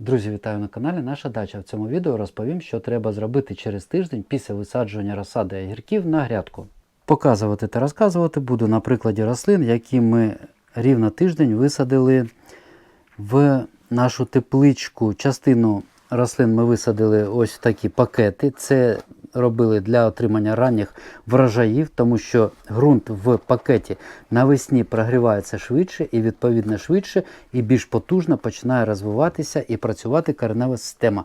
Друзі, вітаю на каналі Наша дача. В цьому відео розповім, що треба зробити через тиждень після висаджування розсади огірків на грядку. Показувати та розказувати буду на прикладі рослин, які ми рівно тиждень висадили в нашу тепличку. Частину рослин ми висадили ось в такі пакети. Це робили для отримання ранніх врожаїв, тому що ґрунт в пакеті навесні прогрівається швидше і відповідно швидше і більш потужно починає розвиватися і працювати коренева система.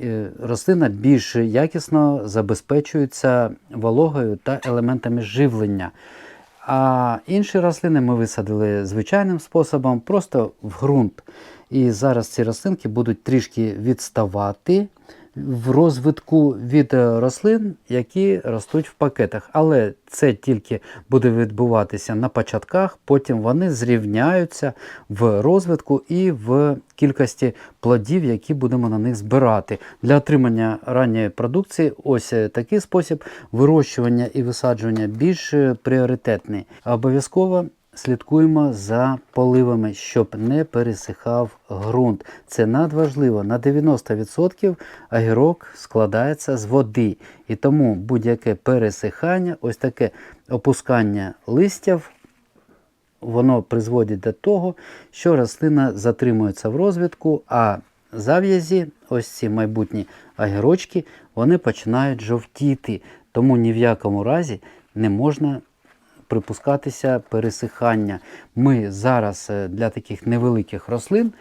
Е, Рослина більш якісно забезпечується вологою та елементами живлення. А інші рослини ми висадили звичайним способом, просто в ґрунт. І зараз ці рослинки будуть трішки відставати в розвитку від е, рослин, які ростуть в пакетах. Але це тільки буде відбуватися на початках, потім вони зрівняються в розвитку і в кількості плодів, які будемо на них збирати. Для отримання ранньої продукції ось е, такий спосіб вирощування і висаджування більш е, пріоритетний. Обов'язково слідкуємо за поливами, щоб не пересихав ґрунт. Це надважливо. На 90% огірок складається з води. І тому будь-яке пересихання, ось таке опускання листів, воно призводить до того, що рослина затримується в розвитку, а зав'язі, ось ці майбутні огірочки, вони починають жовтіти. Тому ні в якому разі не можна припускатися пересихання. Ми зараз е, для таких невеликих рослин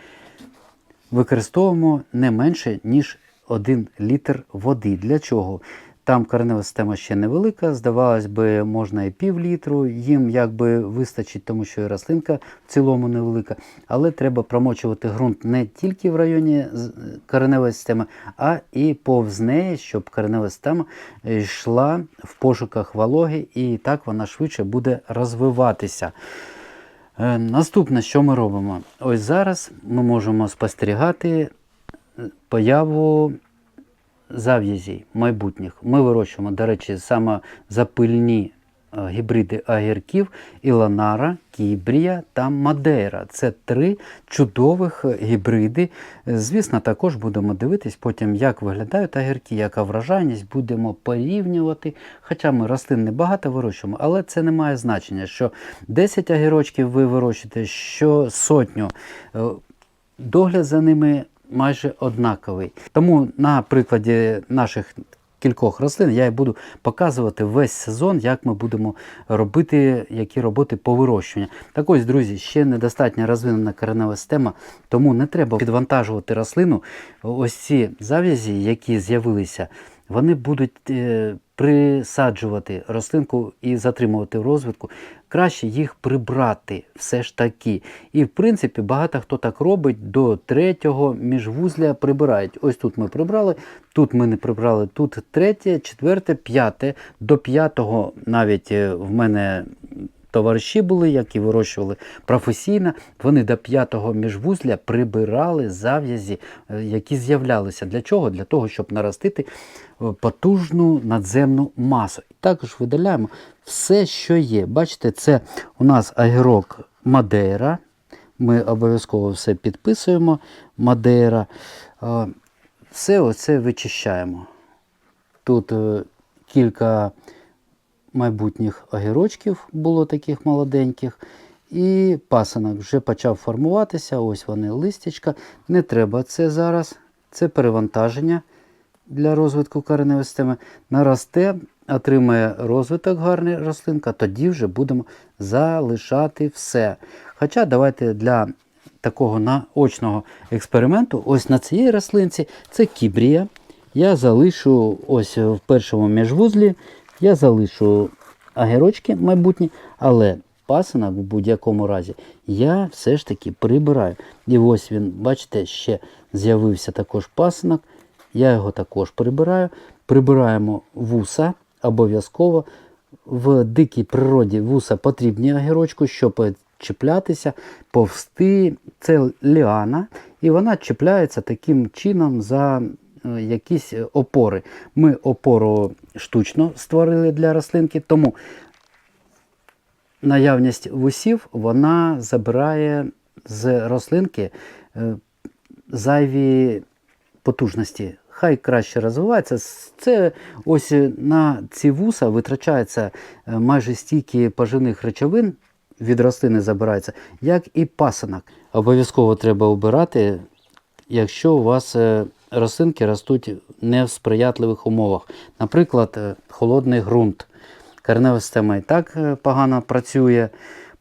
використовуємо не менше, ніж 1 літр води. Для чого? Там коренева система ще невелика, здавалось би, можна і пів літру, їм якби вистачить, тому що і рослинка в цілому невелика. Але треба промочувати ґрунт не тільки в районі з- кореневої системи, а і повз неї, щоб коренева система е, йшла в пошуках вологи, і так вона швидше буде розвиватися. Е, Наступне, що ми робимо? Ось зараз ми можемо спостерігати е, появу зав'язей майбутніх. Ми вирощуємо, до речі, саме запильні е, гібриди огірків Іланара, Кібрія та Мадейра. Це три чудових гібриди. Звісно, також будемо дивитись потім, як виглядають огірки, яка вражайність, будемо порівнювати. Хоча ми рослин не багато вирощуємо, але це не має значення, що 10 огірочків ви вирощуєте, що сотню. Е, Догляд за ними майже однаковий. Тому на прикладі наших кількох рослин я буду показувати весь сезон, як ми будемо робити які роботи по вирощуванню. Так ось, друзі, ще недостатньо розвинена коренева система, тому не треба підвантажувати рослину. Ось ці зав'язі, які з'явилися, вони будуть е, присаджувати рослинку і затримувати в розвитку. Краще їх прибрати все ж таки. І в принципі багато хто так робить до третього міжвузля прибирають. Ось тут ми прибрали, тут ми не прибрали, тут третє, четверте, п'яте. До п'ятого навіть е, в мене товариші були, які вирощували професійно. Вони до п'ятого міжвузля прибирали зав'язі, е, які з'являлися. Для чого? Для того, щоб наростити потужну надземну масу. І також видаляємо все, що є. Бачите, це у нас агірок Мадейра. Ми обов'язково все підписуємо. Мадейра. Е, Все оце вичищаємо. Тут е, кілька майбутніх огірочків було таких молоденьких. І пасанок вже почав формуватися. Ось вони листячка. Не треба це зараз. Це перевантаження для розвитку кореневої системи. Наросте, отримає розвиток гарний рослинка, тоді вже будемо залишати все. Хоча давайте для такого наочного експерименту, ось на цій рослинці це кібрія. Я залишу ось в першому міжвузлі, я залишу агірочки майбутні, але пасинок в будь-якому разі я все ж таки прибираю. І ось він, бачите, ще з'явився також пасинок. Я його також прибираю. Прибираємо вуса обов'язково. В дикій природі вуса потрібні огірочку, щоб чіплятися, повсти. Це ліана, і вона чіпляється таким чином за е, якісь опори. Ми опору штучно створили для рослинки, тому наявність вусів вона забирає з рослинки е, зайві потужності. Хай краще розвивається. Це ось е, на ці вуса витрачається е, майже стільки поживних речовин від рослини забирається, як і пасинок. Обов'язково треба обирати, якщо у вас е, рослинки ростуть не в сприятливих умовах. Наприклад, холодний ґрунт. Коренева система і так погано працює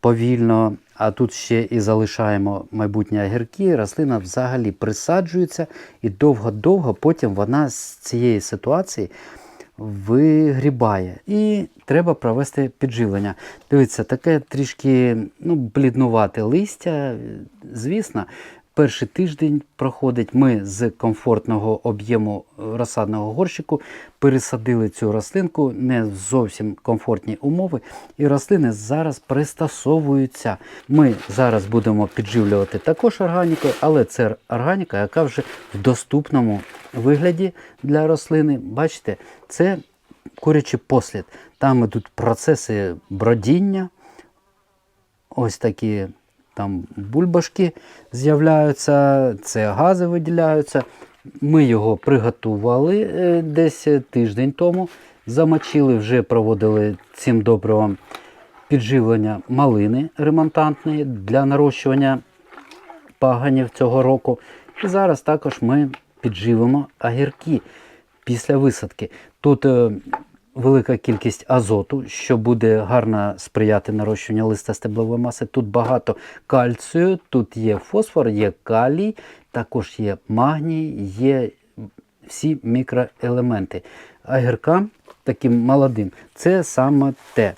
повільно, а тут ще і залишаємо майбутні огірки. Рослина взагалі присаджується і довго-довго потім вона з цієї ситуації вигрібає. І треба провести підживлення. Дивіться, таке трішки ну, бліднувате листя. Звісно, перший тиждень проходить. Ми з комфортного об'єму розсадного горщику пересадили цю рослинку не в зовсім комфортні умови, і рослини зараз пристосовуються. Ми зараз будемо підживлювати також органікою, але це органіка, яка вже в доступному вигляді для рослини. Бачите, це курячий послід. Там ідуть процеси бродіння, ось такі там бульбашки з'являються, це гази виділяються. Ми його приготували е, десь тиждень тому, замочили, вже проводили цим добривом підживлення малини ремонтантної для нарощування паганів цього року. І зараз також ми підживимо огірки після висадки. Тут е, велика кількість азоту, що буде гарно сприяти нарощуванню листа стеблової маси. Тут багато кальцію, тут є фосфор, є калій, також є магній, є всі мікроелементи. Огіркам таким молодим це саме те.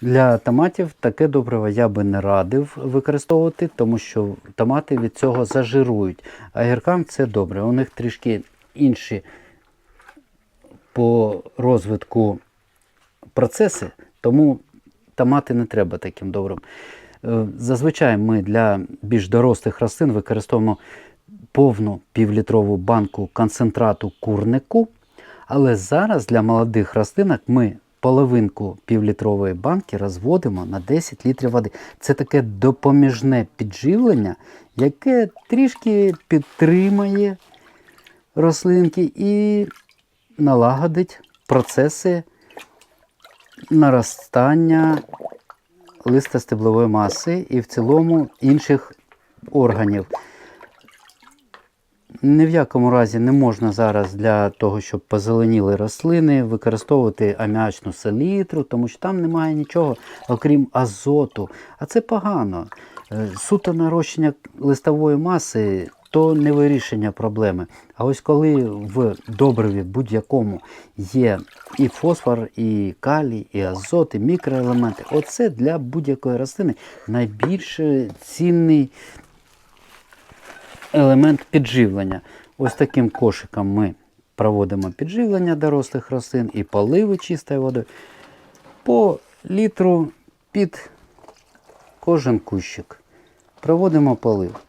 Для томатів таке добриво я би не радив використовувати, тому що томати від цього зажирують. А гіркам це добре. У них трішки інші по розвитку процеси, тому томати не треба таким добрим. Е, Зазвичай ми для більш дорослих рослин використовуємо повну півлітрову банку концентрату курнику, але зараз для молодих рослинок ми половинку півлітрової банки розводимо на 10 літрів води. Це таке допоміжне підживлення, яке трішки підтримає рослинки і налагодить процеси наростання листостеблової маси і в цілому інших органів. Ні в якому разі не можна зараз для того, щоб позеленіли рослини, використовувати аміачну селітру, тому що там немає нічого, окрім азоту. А це погано. Е, Суто нарощення листової маси то не вирішення проблеми. А ось коли в добриві будь-якому є і фосфор, і калій, і азот, і мікроелементи, оце для будь-якої рослини найбільш цінний елемент підживлення. Ось таким кошиком ми проводимо підживлення дорослих рослин і поливи чистою водою по літру під кожен кущик. Проводимо полив.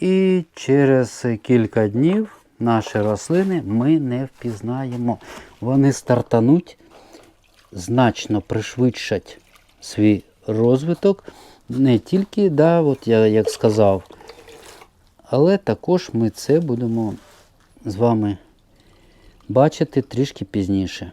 І через кілька днів наші рослини ми не впізнаємо. Вони стартануть, значно пришвидшать свій розвиток. Не тільки, да, от я як сказав, але також ми це будемо з вами бачити трішки пізніше.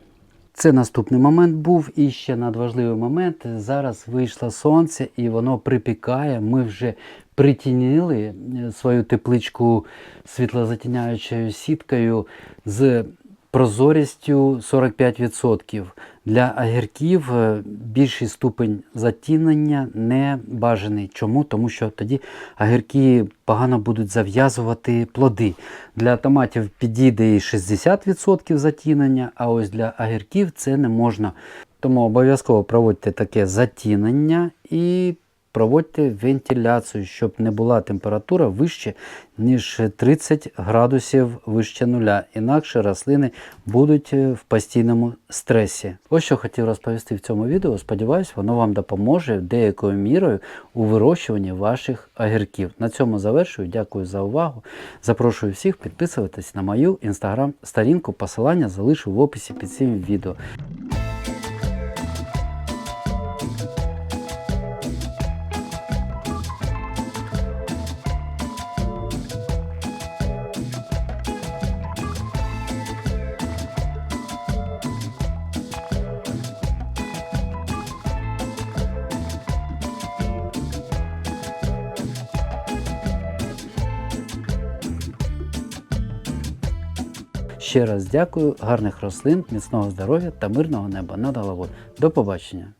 Це наступний момент був і ще надважливий момент. Зараз вийшло сонце і воно припікає. Ми вже притінили е, свою тепличку світлозатіняючою сіткою з прозорістю 45%. Для огірків е, більший ступень затінення не бажаний. Чому? Тому що тоді огірки погано будуть зав'язувати плоди. Для томатів підійде і 60% затінення, а ось для огірків це не можна. Тому обов'язково проводьте таке затінення і проводьте вентиляцію, щоб не була температура вище, ніж 30 градусів вище нуля. Інакше рослини будуть е, в постійному стресі. Ось що хотів розповісти в цьому відео. Сподіваюсь, воно вам допоможе деякою мірою у вирощуванні ваших огірків. На цьому завершую. Дякую за увагу. Запрошую всіх підписуватись на мою інстаграм-сторінку. Посилання залишу в описі під цим відео. Ще раз дякую, гарних рослин, міцного здоров'я та мирного неба над головою. До побачення!